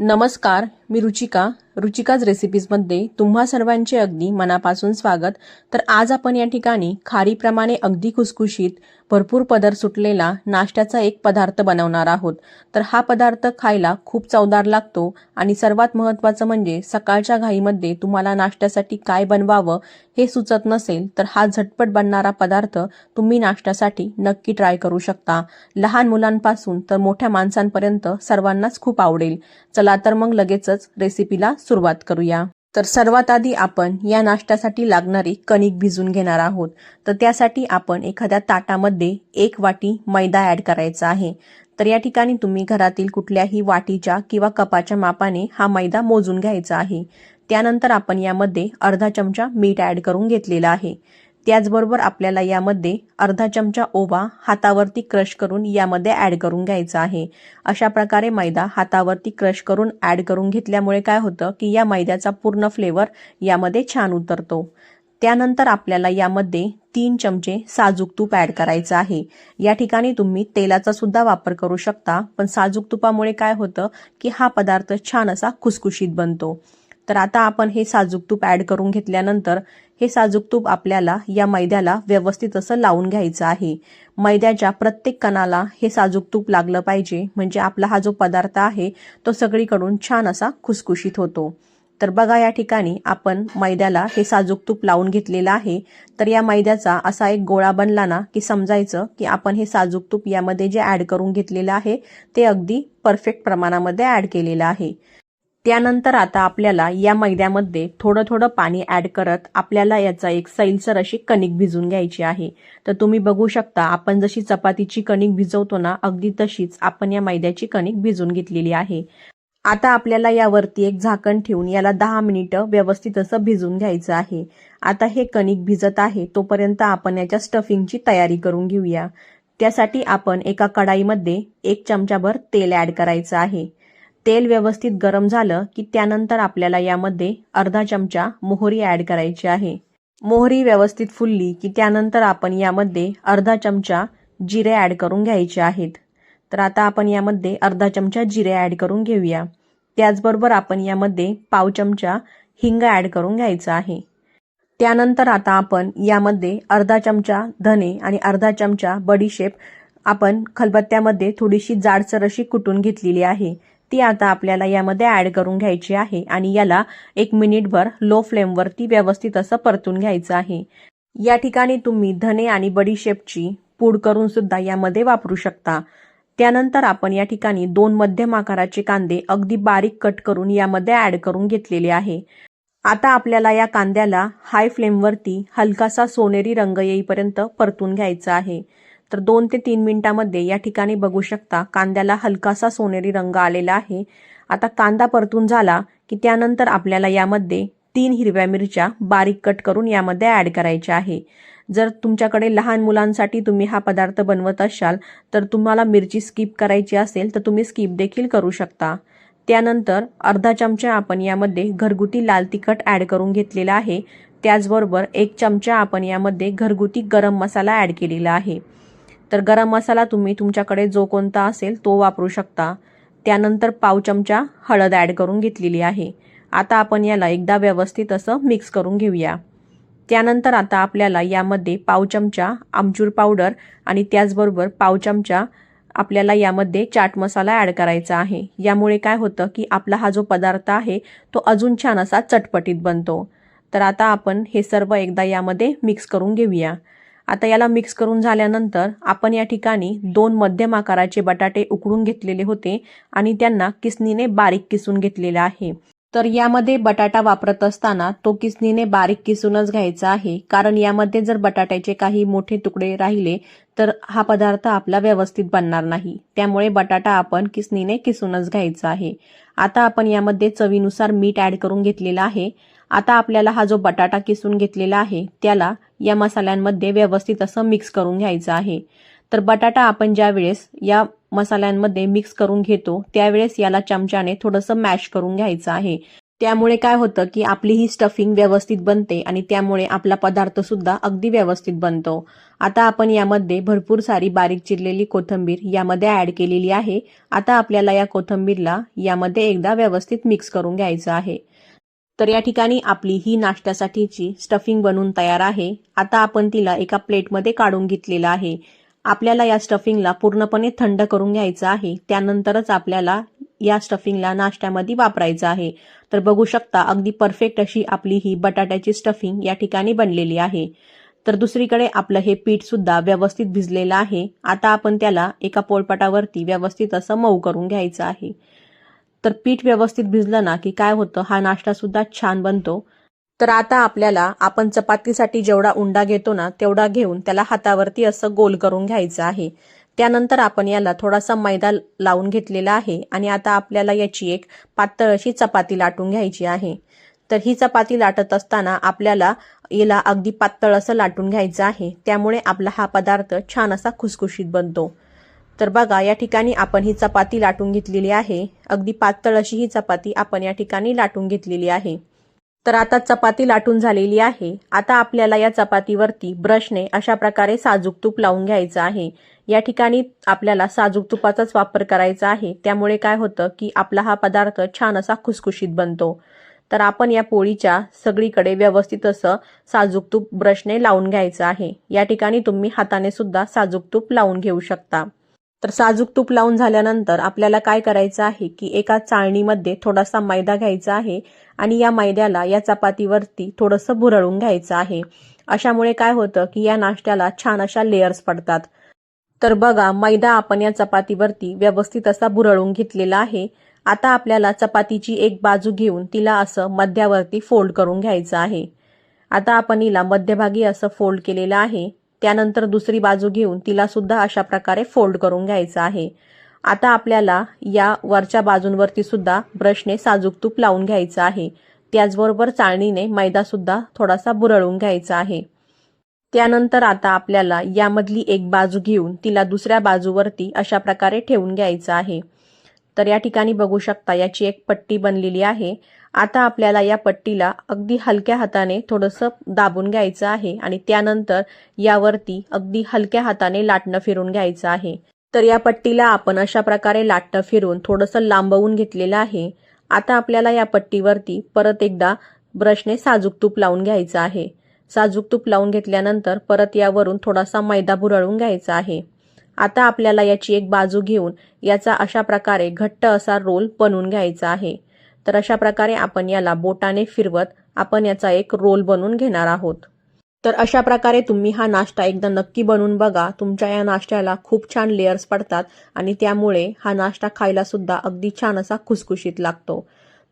नमस्कार. मी रुचिका रुचिकाज रेसिपीजमध्ये तुम्हा सर्वांचे अगदी मनापासून स्वागत. तर आज आपण या ठिकाणी खारीप्रमाणे अगदी खुसखुशीत भरपूर पदर सुटलेला नाश्त्याचा एक पदार्थ बनवणार आहोत. तर हा पदार्थ खायला खूप चवदार लागतो आणि सर्वात महत्त्वाचं म्हणजे सकाळच्या घाईमध्ये तुम्हाला नाश्त्यासाठी काय बनवावं हे सुचत नसेल तर हा झटपट बनणारा पदार्थ तुम्ही नाश्त्यासाठी नक्की ट्राय करू शकता. लहान मुलांपासून तर मोठ्या माणसांपर्यंत सर्वांनाच खूप आवडेल. चला तर मग लगेचच रेसिपीला सुरुवात करूया. तर सर्वात आधी आपण या नाश्त्यासाठी लागणारी कणिक भिजून घेणार आहोत. तर त्यासाठी आपण एखाद्या ताटामध्ये एक वाटी मैदा ॲड करायचा आहे. तर या ठिकाणी तुम्ही घरातील कुठल्याही वाटीच्या किंवा कपाच्या मापाने हा मैदा मोजून घ्यायचा आहे. त्यानंतर आपण यामध्ये अर्धा चमचा मीठ ॲड करून घेतलेला आहे. त्याचबरोबर आपल्याला यामध्ये अर्धा चमचा ओवा हातावरती क्रश करून यामध्ये ॲड करून घ्यायचा आहे. अशा प्रकारे मैदा हातावरती क्रश करून ॲड करून घेतल्यामुळे काय होतं की या मैद्याचा पूर्ण फ्लेवर यामध्ये छान उतरतो. त्यानंतर आपल्याला यामध्ये तीन चमचे साजूक तूप ॲड करायचं आहे. या ठिकाणी तुम्ही तेलाचा सुद्धा वापर करू शकता पण साजूक तुपामुळे काय होतं की हा पदार्थ छान असा खुसखुशीत बनतो. तर आता आपण हे साजूक तूप ॲड करून घेतल्यानंतर हे साजूक तूप आपल्याला या मैद्याला व्यवस्थित असं लावून घ्यायचं आहे. मैद्याच्या प्रत्येक कणाला हे साजूक तूप लागलं पाहिजे. म्हणजे आपला हा जो पदार्थ आहे तो सगळीकडून छान असा खुसखुशीत होतो. तर बघा या ठिकाणी आपण मैद्याला हे साजूक तूप लावून घेतलेलं आहे. तर या मैद्याचा असा एक गोळा बनला ना की समजायचं की आपण हे साजूक तूप यामध्ये जे ॲड करून घेतलेलं आहे ते अगदी परफेक्ट प्रमाणामध्ये ॲड केलेलं आहे. त्यानंतर आता आपल्याला या मैद्यामध्ये थोडं थोडं पाणी ॲड करत आपल्याला याचा एक सैलसर अशी कणिक भिजून घ्यायची आहे. तर तुम्ही बघू शकता आपण जशी चपातीची कणिक भिजवतो ना अगदी तशीच आपण या मैद्याची कणिक भिजून घेतलेली आहे. आता आपल्याला यावरती एक झाकण ठेवून याला दहा मिनिटं व्यवस्थित असं भिजून घ्यायचं आहे. आता हे कणिक भिजत आहे तोपर्यंत आपण याच्या स्टफिंगची तयारी करून घेऊया. त्यासाठी आपण एका कढाईमध्ये एक चमचाभर तेल ॲड करायचं आहे. तेल व्यवस्थित गरम झालं की त्यानंतर आपल्याला यामध्ये अर्धा चमचा मोहरी ॲड करायची आहे. मोहरी व्यवस्थित फुलली की त्यानंतर आपण यामध्ये अर्धा चमचा जिरे ॲड करून घ्यायचे आहेत. तर आता आपण यामध्ये अर्धा चमचा जिरे ॲड करून घेऊया. त्याचबरोबर आपण यामध्ये पाव चमचा हिंग ॲड करून घ्यायचा आहे. त्यानंतर आता आपण यामध्ये अर्धा चमचा धने आणि अर्धा चमचा बडीशेप आपण खलबत्त्यामध्ये थोडीशी जाडसर अशी कुटून घेतलेली आहे. ती आता आपल्याला यामध्ये ॲड करून घ्यायची आहे आणि याला एक मिनिटभर लो फ्लेमवरती व्यवस्थित असं परतून घ्यायचं आहे. या ठिकाणी तुम्ही धने आणि बडीशेपची पूड करून सुद्धा यामध्ये वापरू शकता. त्यानंतर आपण या ठिकाणी दोन मध्यम आकाराचे कांदे अगदी बारीक कट करून यामध्ये ॲड करून घेतलेले आहे. आता आपल्याला या कांद्याला हाय फ्लेमवरती हलकासा सोनेरी रंग येईपर्यंत परतून घ्यायचा आहे. तर दोन ते तीन मिनिटामध्ये या ठिकाणी बघू शकता कांद्याला हलकासा सोनेरी रंग आलेला आहे. आता कांदा परतून झाला की त्यानंतर आपल्याला यामध्ये तीन हिरव्या मिरच्या बारीक कट करून यामध्ये ॲड करायच्या आहे. जर तुमच्याकडे लहान मुलांसाठी तुम्ही हा पदार्थ बनवत असाल तर तुम्हाला मिरची स्किप करायची असेल तर तुम्ही स्किप देखील करू शकता. त्यानंतर अर्धा चमचा आपण यामध्ये घरगुती लाल तिखट ॲड करून घेतलेला आहे. त्याचबरोबर एक चमचा आपण यामध्ये घरगुती गरम मसाला ॲड केलेला आहे. तर गरम मसाला तुम्ही तुमच्याकडे जो कोणता असेल तो वापरू शकता. त्यानंतर पाव चमचा हळद ॲड करून घेतलेली आहे. आता आपण याला एकदा व्यवस्थित असं मिक्स करून घेऊया. त्यानंतर आता आपल्याला यामध्ये पाव चमचा आमचूर पावडर आणि त्याचबरोबर पाव चमचा आपल्याला यामध्ये चाट मसाला ॲड करायचा आहे. यामुळे काय होतं की आपला हा जो पदार्थ आहे तो अजून छान असा चटपटीत बनतो. तर आता आपण हे सर्व एकदा यामध्ये मिक्स करून घेऊया. आता याला मिक्स करून झाल्यानंतर आपण या ठिकाणी दोन मध्यम आकाराचे बटाटे उकडून घेतलेले होते आणि त्यांना किसनीने बारीक किसून घेतलेला आहे. तर यामध्ये बटाटा वापरत असताना तो किसनीने बारीक किसूनच घ्यायचा आहे. कारण यामध्ये जर बटाट्याचे काही मोठे तुकडे राहिले तर हा पदार्थ आपला व्यवस्थित बनणार नाही. त्यामुळे बटाटा आपण किसनीने किसूनच घ्यायचा आहे. आता आपण यामध्ये चवीनुसार मीठ ॲड करून घेतलेला आहे. आता आपल्याला हा जो बटाटा किसून घेतलेला आहे त्याला या मसाल्यांमध्ये व्यवस्थित असं मिक्स करून घ्यायचं आहे. तर बटाटा आपण ज्या वेळेस या मसाल्यांमध्ये मिक्स करून घेतो त्यावेळेस याला चमच्याने थोडंसं मॅश करून घ्यायचं आहे. त्यामुळे काय होतं की आपली ही स्टफिंग व्यवस्थित बनते आणि त्यामुळे आपला पदार्थ सुद्धा अगदी व्यवस्थित बनतो. आता आपण यामध्ये भरपूर सारी बारीक चिरलेली कोथिंबीर यामध्ये ऍड केलेली आहे. आता आपल्याला या कोथिंबीरला यामध्ये एकदा व्यवस्थित मिक्स करून घ्यायचं आहे. तर या ठिकाणी आपली ही नाश्त्यासाठीची स्टफिंग बनवून तयार आहे. आता आपण तिला एका प्लेटमध्ये काढून घेतलेलं आहे. आपल्याला या स्टफिंगला पूर्णपणे थंड करून घ्यायचं आहे. त्यानंतरच आपल्याला या स्टफिंगला नाश्त्यामध्ये वापरायचं आहे. तर बघू शकता अगदी परफेक्ट अशी आपली ही बटाट्याची स्टफिंग या ठिकाणी बनलेली आहे. तर दुसरीकडे आपलं हे पीठ सुद्धा व्यवस्थित भिजलेलं आहे. आता आपण त्याला एका पोळपाटावरती व्यवस्थित असं मऊ करून घ्यायचं आहे. तर पीठ व्यवस्थित भिजलं ना की काय होतं? हा नाश्ता सुद्धा छान बनतो. तर आता आपल्याला आपण चपातीसाठी जेवढा उंडा घेतो ना तेवढा घेऊन त्याला हातावरती असं गोल करून घ्यायचं आहे. त्यानंतर आपण याला थोडासा मैदा लावून घेतलेला आहे आणि आता आपल्याला याची एक पातळ अशी चपाती लाटून घ्यायची आहे. तर ही चपाती लाटत असताना आपल्याला याला अगदी पातळ असं लाटून घ्यायचं आहे. त्यामुळे आपला हा पदार्थ छान असा खुसखुशीत बनतो. तर बघा या ठिकाणी आपण ही चपाती लाटून घेतलेली आहे. अगदी पातळ अशी ही चपाती आपण या ठिकाणी लाटून घेतलेली आहे. तर आता चपाती लाटून झालेली आहे. आता आपल्याला या चपातीवरती ब्रशने अशा प्रकारे साजूक तूप लावून घ्यायचं आहे. या ठिकाणी आपल्याला साजूक तुपाचाच वापर करायचा आहे. त्यामुळे काय होतं की आपला हा पदार्थ छान असा खुसखुशीत बनतो. तर आपण या पोळीच्या सगळीकडे व्यवस्थित असं साजूक तूप ब्रशने लावून घ्यायचं आहे. या ठिकाणी तुम्ही हाताने सुद्धा साजूक तूप लावून घेऊ शकता. तर साजूक तूप लावून झाल्यानंतर आपल्याला काय करायचं आहे की एका चाळणीमध्ये थोडासा मैदा घ्यायचा आहे आणि या मैद्याला या चपातीवरती थोडंसं भुरळून घ्यायचं आहे. अशामुळे काय होतं की या नाश्त्याला छान अशा लेयर्स पडतात. तर बघा मैदा आपण या चपातीवरती व्यवस्थित असा भुरळून घेतलेला आहे. आता आपल्याला चपातीची एक बाजू घेऊन तिला असं मध्यावरती फोल्ड करून घ्यायचं आहे. आता आपण हिला मध्यभागी असं फोल्ड केलेलं आहे. त्यानंतर दुसरी बाजू घेऊन तिला सुद्धा अशा प्रकारे फोल्ड करून घ्यायचं आहे. आता आपल्याला या वरच्या बाजूंवरती सुद्धा ब्रशने साजूक तूप लावून घ्यायचं आहे. त्याचबरोबर चाळणीने मैदा सुद्धा थोडासा बुरळून घ्यायचा आहे. त्यानंतर आता आपल्याला यामधली एक बाजू घेऊन तिला दुसऱ्या बाजूवरती अशा प्रकारे ठेवून घ्यायचं आहे. तर या ठिकाणी बघू शकता याची एक पट्टी बनलेली आहे. आता आपल्याला या पट्टीला अगदी हलक्या हाताने थोडंसं दाबून घ्यायचं आहे आणि त्यानंतर यावरती अगदी हलक्या हाताने लाटणं फिरून घ्यायचं आहे. तर या पट्टीला आपण अशा प्रकारे लाटणं फिरून थोडंसं लांबवून घेतलेलं आहे. आता आपल्याला या पट्टीवरती परत एकदा ब्रशने साजूक तूप लावून घ्यायचं आहे. साजूक तूप लावून घेतल्यानंतर परत यावरून थोडासा मैदा भुरळून घ्यायचा आहे. आता आपल्याला याची एक बाजू घेऊन याचा अशा प्रकारे घट्ट असा रोल बनवून घ्यायचा आहे. तर अशा प्रकारे आपण याला बोटाने फिरवत आपण याचा एक रोल बनवून घेणार आहोत. तर अशा प्रकारे तुम्ही हा नाश्ता एकदा नक्की बनवून बघा. तुमच्या या नाश्त्याला खूप छान लेयर्स पडतात आणि त्यामुळे हा नाश्ता खायला सुद्धा अगदी छान असा खुसखुशीत लागतो.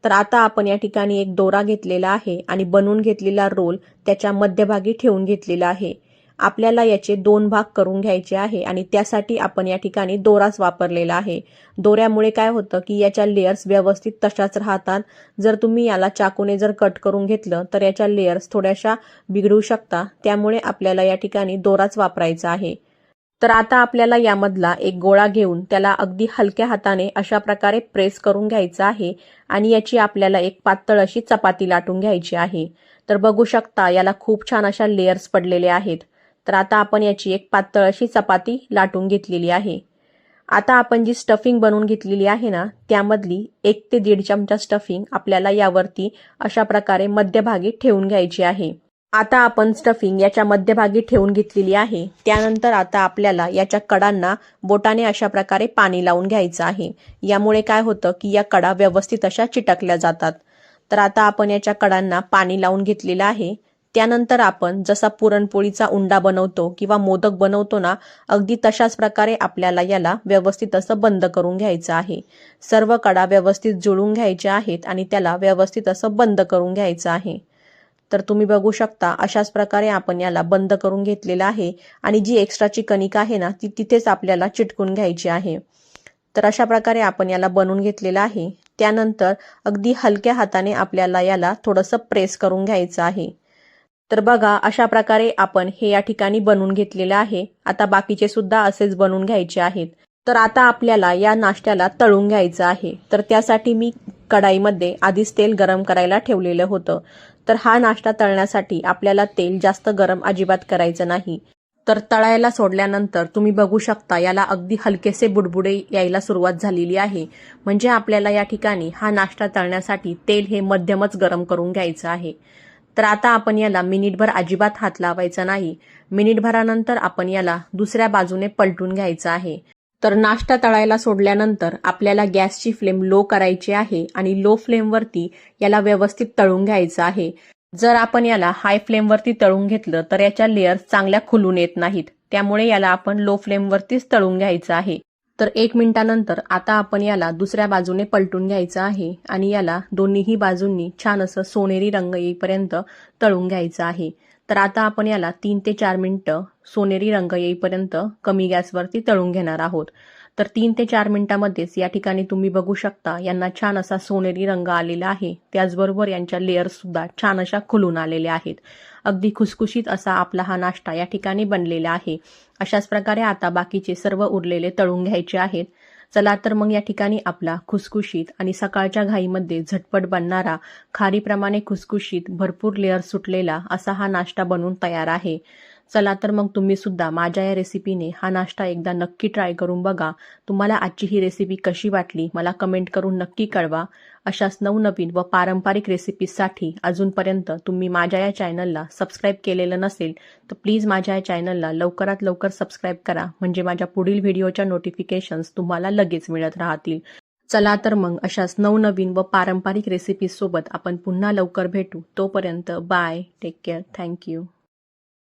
तर आता आपण या ठिकाणी एक दोरा घेतलेला आहे आणि बनवून घेतलेला रोल त्याच्या मध्यभागी ठेवून घेतलेला आहे. आपल्याला याचे दोन भाग करून घ्यायचे आहे आणि त्यासाठी आपण या ठिकाणी दोराच वापरलेला आहे. दोऱ्यामुळे काय होतं की याच्या लेयर्स व्यवस्थित तशाच राहतात. जर तुम्ही याला चाकूने जर कट करून घेतलं तर याच्या लेयर्स थोड्याशा बिघडू शकता. त्यामुळे आपल्याला या ठिकाणी दोराच वापरायचा आहे. तर आता आपल्याला यामधला एक गोळा घेऊन त्याला अगदी हलक्या हाताने अशा प्रकारे प्रेस करून घ्यायचा आहे आणि याची आपल्याला एक पातळ अशी चपाती लाटून घ्यायची आहे. तर बघू शकता याला खूप छान अशा लेयर्स पडलेल्या आहेत. तर आता आपण याची एक पातळ अशी चपाती लाटून घेतलेली आहे. आता आपण जी स्टफिंग बनवून घेतलेली आहे ना त्यामधली एक ते दीड चमचा स्टफिंग आपल्याला यावरती अशा प्रकारे मध्यभागी ठेवून घ्यायची आहे. आता आपण स्टफिंग याच्या मध्यभागी ठेवून घेतलेली आहे. त्यानंतर आता आपल्याला याच्या कडांना बोटाने अशा प्रकारे पाणी लावून घ्यायचं आहे. यामुळे काय होतं की या कडा व्यवस्थित अशा चिटकल्या जातात. तर आता आपण याच्या कडांना पाणी लावून घेतलेलं आहे. त्यानंतर आपण जसा पुरणपोळीचा उंडा बनवतो किंवा मोदक बनवतो ना अगदी तशाच प्रकारे आपल्याला याला व्यवस्थित असं बंद करून घ्यायचं आहे. सर्व कडा व्यवस्थित जुळून घ्यायच्या आहेत आणि त्याला व्यवस्थित असं बंद करून घ्यायचं आहे. तर तुम्ही बघू शकता अशाच प्रकारे आपण याला बंद करून घेतलेलं आहे आणि जी एक्स्ट्राची कणिक आहे ना ती तिथेच आपल्याला चिटकून घ्यायची आहे. तर अशा प्रकारे आपण याला बनवून घेतलेलं आहे. त्यानंतर अगदी हलक्या हाताने आपल्याला याला थोडंसं प्रेस करून घ्यायचं आहे. तर बघा अशा प्रकारे आपण हे या ठिकाणी बनवून घेतलेलं आहे. आता बाकीचे सुद्धा असेच बनवून घ्यायचे आहेत. तर आता आपल्याला या नाश्त्याला तळून घ्यायचं आहे. तर त्यासाठी मी कढाईमध्ये आधीच तेल गरम करायला ठेवलेलं होतं. तर हा नाश्ता तळण्यासाठी आपल्याला तेल जास्त गरम अजिबात करायचं नाही. तर तळायला सोडल्यानंतर तुम्ही बघू शकता याला अगदी हलकेसे बुडबुडे यायला सुरुवात झालेली आहे. म्हणजे आपल्याला या ठिकाणी हा नाश्ता तळण्यासाठी तेल हे मध्यमच गरम करून घ्यायचं आहे. तर आता आपण याला मिनिटभर अजिबात हात लावायचा नाही. मिनिटभरानंतर आपण याला दुसऱ्या बाजूने पलटून घ्यायचं आहे. तर नाश्ता तळायला सोडल्यानंतर आपल्याला गॅसची फ्लेम लो करायची आहे आणि लो फ्लेमवरती याला व्यवस्थित तळून घ्यायचं आहे. जर आपण याला हाय फ्लेमवरती तळून घेतलं तर याच्या लेअर्स चांगल्या खुलून येत नाहीत. त्यामुळे याला आपण लो फ्लेमवरतीच तळून घ्यायचं आहे. तर एक मिनिटानंतर आता आपण याला दुसऱ्या बाजूने पलटून घ्यायचं आहे आणि याला दोन्हीही बाजूंनी छान असं सोनेरी रंग येईपर्यंत तळून घ्यायचं आहे. तर आता आपण याला तीन ते चार मिनटं सोनेरी रंग येईपर्यंत कमी गॅसवरती तळून घेणार आहोत. तर तीन ते चार मिनिटांमध्येच या ठिकाणी तुम्ही बघू शकता यांना छान असा सोनेरी रंग आलेला आहे. त्याचबरोबर यांच्या लेअर्स सुद्धा छान अशा खुलून आलेल्या आहेत. अगदी खुसखुशीत असा आपला हा नाश्ता या ठिकाणी बनलेला आहे. अशाच प्रकारे आता बाकीचे सर्व उरलेले तळून घ्यायचे आहेत. चला तर मग या ठिकाणी आपला खुसखुशीत आणि सकाळच्या घाईमध्ये झटपट बनणारा खारीप्रमाणे खुसखुशीत भरपूर लेअर सुटलेला असा हा नाश्ता बनवून तयार आहे. चला तर मग तुम्ही सुद्धा माझ्या या रेसिपीने हा नाश्ता एकदा नक्की ट्राय करून बघा. तुम्हाला आजची ही रेसिपी कशी वाटली मला कमेंट करून नक्की कळवा. अशाच नवनवीन व पारंपरिक रेसिपीजसाठी अजूनपर्यंत तुम्ही माझ्या या चॅनलला सबस्क्राईब केलेलं नसेल तर प्लीज माझ्या या चॅनलला लवकरात लवकर सबस्क्राईब करा. म्हणजे माझ्या पुढील व्हिडिओच्या नोटिफिकेशन्स तुम्हाला लगेच मिळत राहतील. चला तर मग अशाच नवनवीन व पारंपरिक रेसिपीजसोबत आपण पुन्हा लवकर भेटू. तोपर्यंत बाय टेक केअर थँक्यू